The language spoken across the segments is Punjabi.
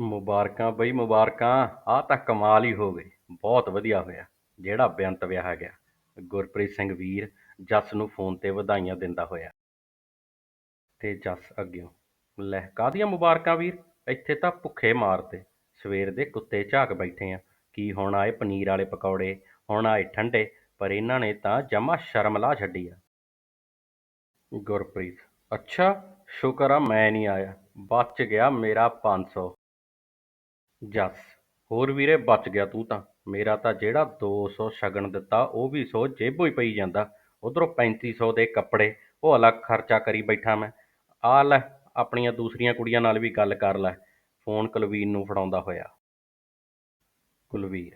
ਮੁਬਾਰਕਾਂ ਬਈ, ਮੁਬਾਰਕਾਂ। ਆਹ ਤਾਂ ਕਮਾਲ ਹੀ ਹੋ ਗਈ। ਬਹੁਤ ਵਧੀਆ ਹੋਇਆ। ਜਿਹੜਾ ਬੇਅੰਤ ਵਿਆਹ ਗਿਆ। ਗੁਰਪ੍ਰੀਤ ਸਿੰਘ ਵੀਰ ਜੱਸ ਨੂੰ ਫੋਨ ਤੇ ਵਧਾਈਆਂ ਦਿੰਦਾ ਹੋਇਆ। ਤੇ ਜੱਸ ਅੱਗਿਓਂ, ਲੈ, ਕਾਹਦੀਆਂ ਮੁਬਾਰਕਾਂ ਵੀਰ? ਇੱਥੇ ਤਾਂ ਭੁੱਖੇ ਮਾਰਦੇ। ਸਵੇਰ ਦੇ ਕੁੱਤੇ ਝਾਕ ਬੈਠੇ ਆ। ਕੀ ਹੁਣ ਆਏ ਪਨੀਰ ਵਾਲੇ ਪਕੌੜੇ? ਹੁਣ ਆਏ ਠੰਡੇ। ਪਰ ਇਹਨਾਂ ਨੇ ਤਾਂ ਜਮਾ ਸ਼ਰਮ ਲਾ ਛੱਡੀ ਆ। ਗੁਰਪ੍ਰੀਤ, ਅੱਛਾ, ਸ਼ੁਕਰ ਆ ਮੈਂ ਨਹੀਂ ਆਇਆ। ਬਚ ਗਿਆ ਮੇਰਾ 500 ਜੱਸ, ਹੋਰ ਵੀਰੇ ਬਚ ਗਿਆ ਤੂੰ ਤਾਂ। ਮੇਰਾ ਤਾਂ ਜਿਹੜਾ ਦੋ ਸੌ ਸ਼ਗਨ ਦਿੱਤਾ, ਉਹ ਵੀ ਸੌ ਜੇਬੋਂ ਹੀ ਪਈ ਜਾਂਦਾ। ਉਧਰੋਂ 3500 ਦੇ ਕੱਪੜੇ, ਉਹ ਅਲੱਗ ਖਰਚਾ ਕਰੀ ਬੈਠਾ ਮੈਂ। ਆ ਲੈ, ਆਪਣੀਆਂ ਦੂਸਰੀਆਂ ਕੁੜੀਆਂ ਨਾਲ ਵੀ ਗੱਲ ਕਰ ਲੈ। ਫੋਨ ਕੁਲਵੀਰ ਨੂੰ ਫੜਾਉਂਦਾ ਹੋਇਆ। ਕੁਲਵੀਰ,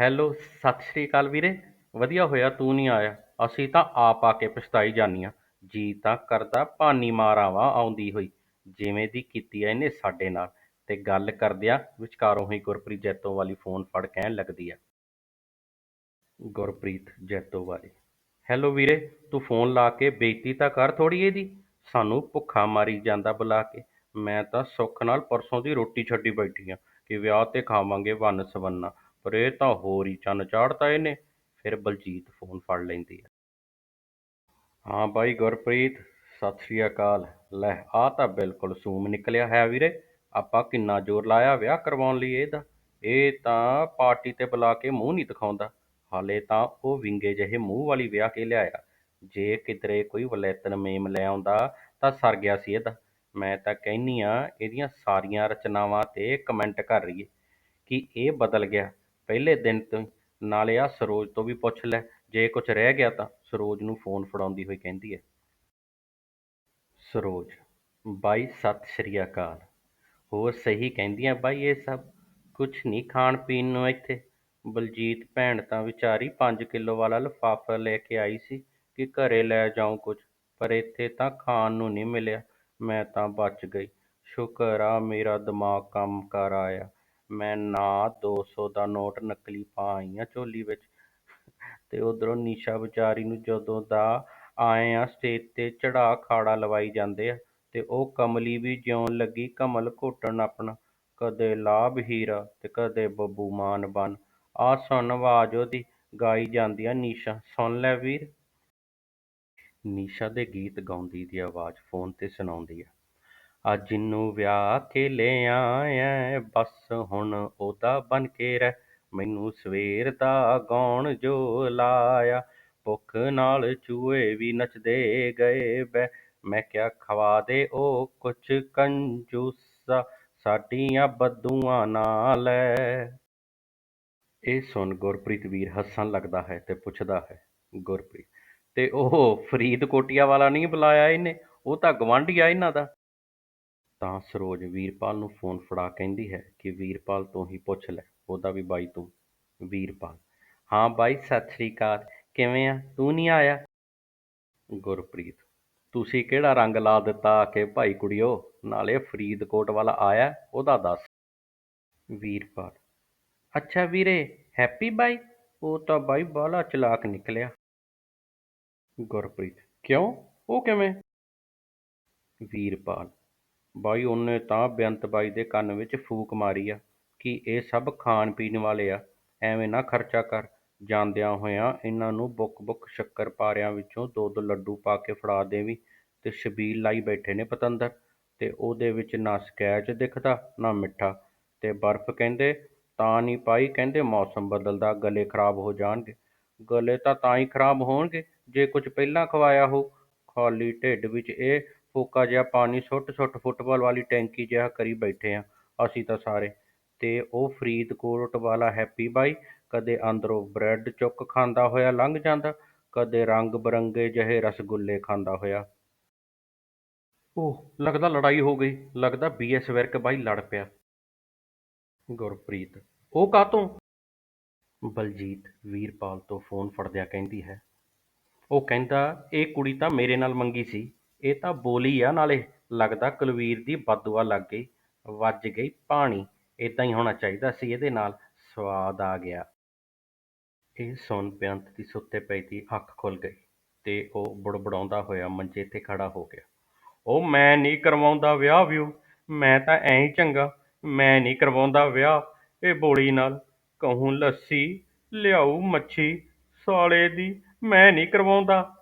ਹੈਲੋ, ਸਤਿ ਸ਼੍ਰੀ ਅਕਾਲ ਵੀਰੇ। ਵਧੀਆ ਹੋਇਆ, ਤੂੰ ਨਹੀਂ ਆਇਆ? ਅਸੀਂ ਤਾਂ ਆਪ ਆ ਕੇ ਪਛਤਾਈ ਜਾਂਦੀਆਂ ਜੀ ਤਾਂ ਕਰਦਾ, ਭਾਨੀ ਮਾਰਾਵਾਂ ਆਉਂਦੀ ਹੋਈ। ਜਿਵੇਂ ਦੀ ਕੀਤੀ ਐ ਇਹਨੇ ਸਾਡੇ ਨਾਲ। ਤੇ ਗੱਲ ਕਰਦਿਆਂ ਵਿਚਕਾਰੋਂ ਹੀ ਗੁਰਪ੍ਰੀਤ ਜੈਤੋ ਵਾਲੀ ਫੋਨ ਫੜ ਕਹਿਣ ਲੱਗਦੀ ਆ। ਗੁਰਪ੍ਰੀਤ ਜੈਤੋ ਵਾਲੀ ਹੈਲੋ ਵੀਰੇ, ਤੂੰ ਫੋਨ ਲਾ ਕੇ ਬੇਇੱਜ਼ਤੀ ਤਾਂ ਕਰ ਥੋੜੀ ਇਹਦੀ। ਸਾਨੂੰ ਭੁੱਖਾ ਮਾਰੀ ਜਾਂਦਾ ਬੁਲਾ ਕੇ। ਮੈਂ ਤਾਂ ਸੁੱਖ ਨਾਲ ਪਰਸੋਂ ਦੀ ਰੋਟੀ ਛੱਡੀ ਬੈਠੀ ਆ ਕਿ ਵਿਆਹ ਤੇ ਖਾਵਾਂਗੇ ਵੰਨ ਸਵੰਨਾ। ਪਰ ਇਹ ਤਾਂ ਹੋਰ ਹੀ ਚੰਨ ਚਾੜਤਾ ਇਹਨੇ। ਫਿਰ ਬਲਜੀਤ ਫੋਨ ਫੜ ਲੈਂਦੀ ਹੈ ਹਾਂ ਬਾਈ ਗੁਰਪ੍ਰੀਤ, ਸਤਿ ਸ਼੍ਰੀ ਅਕਾਲ। ਲੈ, ਆਹ ਤਾਂ ਬਿਲਕੁਲ ਸੂਮ ਨਿਕਲਿਆ ਹੈ ਵੀਰੇ। ਆਪਾਂ ਕਿੰਨਾ ਜ਼ੋਰ ਲਾਇਆ ਵਿਆਹ ਕਰਵਾਉਣ ਲਈ ਇਹਦਾ। ਇਹ ਤਾਂ ਪਾਰਟੀ ਤੇ ਬੁਲਾ ਕੇ ਮੂੰਹ ਨਹੀਂ ਦਿਖਾਉਂਦਾ। ਹਾਲੇ ਤਾਂ ਉਹ ਵਿੰਗੇ ਜਿਹੇ ਮੂੰਹ ਵਾਲੀ ਵਿਆਹ ਕੇ ਲਿਆਇਆ। ਜੇ ਕਿਧਰੇ ਕੋਈ ਵਲੈਤਨ ਮੇਮ ਲੈ ਆਉਂਦਾ ਤਾਂ ਸਰ ਗਿਆ ਸੀ ਇਹਦਾ। ਮੈਂ ਤਾਂ ਕਹਿੰਨੀ ਆ ਇਹਦੀਆਂ ਸਾਰੀਆਂ ਰਚਨਾਵਾਂ ਤੇ ਕਮੈਂਟ ਕਰ ਰਹੀਏ ਕਿ ਇਹ ਬਦਲ ਗਿਆ। ਪਹਿਲੇ ਦਿਨ ਤੋਂ ਹੀ। ਨਾਲੇ ਆ ਸਰੋਜ ਤੋਂ ਵੀ ਪੁੱਛ ਲੈ, ਜੇ ਕੁਝ ਰਹਿ ਗਿਆ ਤਾਂ। ਸਰੋਜ ਨੂੰ ਫੋਨ ਫੜਾਉਂਦੀ ਹੋਈ ਕਹਿੰਦੀ ਹੈ, ਸਰੋਜ, ਬਾਈ ਸਤਿ ਸ਼੍ਰੀ ਅਕਾਲ। ਹੋਰ ਸਹੀ ਕਹਿੰਦੀਆਂ, ਬਾਈ ਇਹ ਸਭ ਕੁਛ ਨਹੀਂ ਖਾਣ ਪੀਣ ਨੂੰ ਇੱਥੇ। ਬਲਜੀਤ ਭੈਣ ਤਾਂ ਵਿਚਾਰੀ ਪੰਜ ਕਿਲੋ ਵਾਲਾ ਲਿਫਾਫਾ ਲੈ ਕੇ ਆਈ ਸੀ ਕਿ ਘਰੇ ਲੈ ਜਾਉਂ ਕੁਝ ਪਰ ਇੱਥੇ ਤਾਂ ਖਾਣ ਨੂੰ ਨਹੀਂ ਮਿਲਿਆ। ਮੈਂ ਤਾਂ ਬਚ ਗਈ। ਸ਼ੁਕਰ ਆ ਮੇਰਾ ਦਿਮਾਗ ਕੰਮ ਕਰ ਆਇਆ। ਮੈਂ ਨਾ 200 ਦਾ ਨੋਟ ਨਕਲੀ ਪਾ ਆਈ ਆ ਝੋਲੀ ਵਿੱਚ। ਤੇ ਉੱਧਰੋਂ ਨਿਸ਼ਾ ਵਿਚਾਰੀ ਨੂੰ ਜਦੋਂ ਦਾ ਆਏ ਆ, ਸਟੇਜ ਤੇ ਚੜਾ ਖਾੜਾ ਲਵਾਈ ਜਾਂਦੇ ਆ। ਤੇ ਉਹ ਕਮਲੀ ਵੀ ਜਿਉਣ ਲੱਗੀ ਕਮਲ ਘੁੱਟਣ ਆਪਣਾ। ਕਦੇ ਲਾਭ ਹੀਰਾ ਤੇ ਕਦੇ ਬੱਬੂ ਮਾਨ ਬਣ ਆ ਸੁਣ ਆਵਾਜ਼ ਉਹਦੀ, ਗਾਈ ਜਾਂਦੀ ਨੀਸ਼ਾ। ਸੁਣ ਲੈ ਵੀਰ। ਨੀਸ਼ਾ ਦੇ ਗੀਤ ਗਾਉਂਦੀ ਦੀ ਆਵਾਜ਼ ਫੋਨ ਤੇ ਸੁਣਾਉਂਦੀ ਆ। ਅੱਜ ਨੂੰ ਵਿਆਹ ਕੇ ਲੈ ਬਸ ਹੁਣ ਉਹਦਾ ਬਣ ਕੇ ਰਹਿ। ਮੈਨੂੰ ਸਵੇਰ ਦਾ ਗਾਉਣ ਜੋ ਲਾਇਆ, ਭੁੱਖ ਨਾਲ ਚੂਹੇ ਵੀ ਨੱਚਦੇ ਗਏ ਬੈ ਮੈਂ ਕਿਹਾ, ਖਵਾ ਦੇ ਉਹ ਕੁਛ ਕੰਜੂਸਾ, ਸਾਡੀਆਂ ਬਦੂਆਂ ਨਾ ਲੈ ਇਹ ਸੁਣ ਗੁਰਪ੍ਰੀਤ ਵੀਰ ਹੱਸਣ ਲੱਗਦਾ ਹੈ ਤੇ ਪੁੱਛਦਾ ਹੈ, ਗੁਰਪ੍ਰੀਤ, ਤੇ ਉਹ ਫਰੀਦਕੋਟੀਆ ਵਾਲਾ ਨਹੀਂ ਬੁਲਾਇਆ ਇਹਨੇ? ਉਹ ਤਾਂ ਗਵਾਂਢੀ ਆ ਇਹਨਾਂ ਦਾ। ਤਾਂ ਸਰੋਜ ਵੀਰਪਾਲ ਨੂੰ ਫੋਨ ਫੜਾ ਕਹਿੰਦੀ ਹੈ ਕਿ ਵੀਰਪਾਲ ਤੋਂ ਹੀ ਪੁੱਛ ਲੈ, ਉਹਦਾ ਵੀ ਬਾਈ ਤੂੰ, ਵੀਰਪਾਲ। ਹਾਂ ਬਾਈ, ਸਤਿ ਸ੍ਰੀ ਅਕਾਲ, ਕਿਵੇਂ ਆ? ਤੂੰ ਨਹੀਂ ਆਇਆ? ਗੁਰਪ੍ਰੀਤ ਤੁਸੀਂ ਕਿਹੜਾ ਰੰਗ ਲਾ ਦਿੱਤਾ ਆ ਕੇ ਭਾਈ ਕੁੜੀਓ, ਨਾਲੇ ਫਰੀਦਕੋਟ ਵਾਲਾ ਆਇਆ, ਉਹਦਾ ਦੱਸ। ਵੀਰਪਾਲ, ਅੱਛਾ ਵੀਰੇ, ਹੈਪੀ ਬਾਈ? ਉਹ ਤਾਂ ਬਾਈ ਬਾਲਾ ਚਲਾਕ ਨਿਕਲਿਆ। ਗੁਰਪ੍ਰੀਤ, ਕਿਉਂ? ਉਹ ਕਿਵੇਂ? ਵੀਰਪਾਲ, ਬਾਈ ਉਹਨੇ ਤਾਂ ਬੇਅੰਤ ਬਾਈ ਦੇ ਕੰਨ ਵਿੱਚ ਫੂਕ ਮਾਰੀ ਆ ਕਿ ਇਹ ਸਭ ਖਾਣ ਪੀਣ ਵਾਲੇ ਆ, ਐਵੇਂ ਨਾ ਖਰਚਾ ਕਰ। ਜਾਂਦਿਆਂ ਹੋਇਆਂ ਇਹਨਾਂ ਨੂੰ ਬੁੱਕ ਬੁੱਕ ਸ਼ੱਕਰ ਪਾਰਿਆਂ ਵਿੱਚੋਂ ਦੋ ਦੋ ਲੱਡੂ ਪਾ ਕੇ ਫੜਾ ਦੇਵੀਂ ਤੇ ਛਬੀਲ ਲਾਈ ਬੈਠੇ ਨੇ ਪਤੰਦਰ ਤੇ ਉਹਦੇ ਵਿੱਚ ਨਾ ਸਕੈਚ ਦਿਖਦਾ, ਨਾ ਮਿੱਠਾ ਤੇ ਬਰਫ਼ ਕਹਿੰਦੇ, ਤਾਂ ਨਹੀਂ ਪਾਈ ਕਹਿੰਦੇ, ਮੌਸਮ ਬਦਲਦਾ, ਗਲੇ ਖਰਾਬ ਹੋ ਜਾਣਗੇ। ਗਲੇ ਤਾਂ ਤਾਂ ਹੀ ਖਰਾਬ ਹੋਣਗੇ, ਜੇ ਕੁਝ ਪਹਿਲਾਂ ਖਵਾਇਆ ਹੋ। ਖਾਲੀ ਢਿੱਡ ਵਿੱਚ ਇਹ ਫੋਕਾ ਜਿਹਾ ਪਾਣੀ ਸੁੱਟ ਸੁੱਟ ਫੁੱਟਬਾਲ ਵਾਲੀ ਟੈਂਕੀ ਜਿਹਾ ਕਰੀ ਬੈਠੇ ਆ ਅਸੀਂ ਤਾਂ ਸਾਰੇ। ਤੇ ਉਹ ਫਰੀਦਕੋਟ ਵਾਲਾ ਹੈਪੀ ਬਾਈ ਕਦੇ ਅੰਦਰੋਂ ਬ੍ਰੈਡ ਚੁੱਕ ਖਾਂਦਾ ਹੋਇਆ ਲੰਘ ਜਾਂਦਾ, ਕਦੇ ਰੰਗ ਬਰੰਗੇ ਜਿਹੇ ਰਸਗੁੱਲੇ ਖਾਂਦਾ ਹੋਇਆ। ਉਹ ਲੱਗਦਾ ਲੜਾਈ ਹੋ ਗਈ, ਲੱਗਦਾ ਬੀਐਸ ਵਿਰਕ ਬਾਈ ਲੜ ਪਿਆ। ਗੁਰਪ੍ਰੀਤ, ਉਹ ਕਾਤੋਂ ਬਲਜੀਤ ਵੀਰਪਾਲ ਤੋਂ ਫੋਨ ਫੜਦਿਆਂ ਕਹਿੰਦੀ ਹੈ, ਉਹ ਕਹਿੰਦਾ, ਇਹ ਕੁੜੀ ਤਾਂ ਮੇਰੇ ਨਾਲ ਮੰਗੀ ਸੀ, ਇਹ ਤਾਂ ਬੋਲੀ ਆ ਨਾਲੇ, ਲੱਗਦਾ ਕੁਲਵੀਰ ਦੀ ਬਦਦੁਆ ਲੱਗ ਗਈ, ਵੱਜ ਗਈ ਪਾਣੀ ਇਦਾਂ ਹੀ ਹੋਣਾ ਚਾਹੀਦਾ ਸੀ ਇਹਦੇ ਨਾਲ, ਸਵਾਦ ਆ ਗਿਆ। ਇਹ ਸੁਣ ਬੇਅੰਤ ਦੀ ਸੁੱਤੇ ਪਈ ਦੀ ਅੱਖ ਖੁੱਲ੍ਹ ਗਈ ਤੇ ਉਹ ਬੁੜਬੜਾਉਂਦਾ ਹੋਇਆ ਮੰਜੇ ਤੇ ਖੜਾ ਹੋ ਗਿਆ। ਉਹ ਮੈਂ ਨਹੀਂ ਕਰਵਾਉਂਦਾ ਵਿਆਹ ਵਿਊ ਮੈਂ ਤਾਂ ਐਂ ਹੀ ਚੰਗਾ, ਮੈਂ ਨਹੀਂ ਕਰਵਾਉਂਦਾ ਵਿਆਹ। ਇਹ ਬੋਲੀ ਨਾਲ ਕਹੂੰ ਲੱਸੀ, ਲਿਆਊ ਮੱਛੀ, ਸਾਲੇ ਦੀ ਮੈਂ ਨਹੀਂ ਕਰਵਾਉਂਦਾ।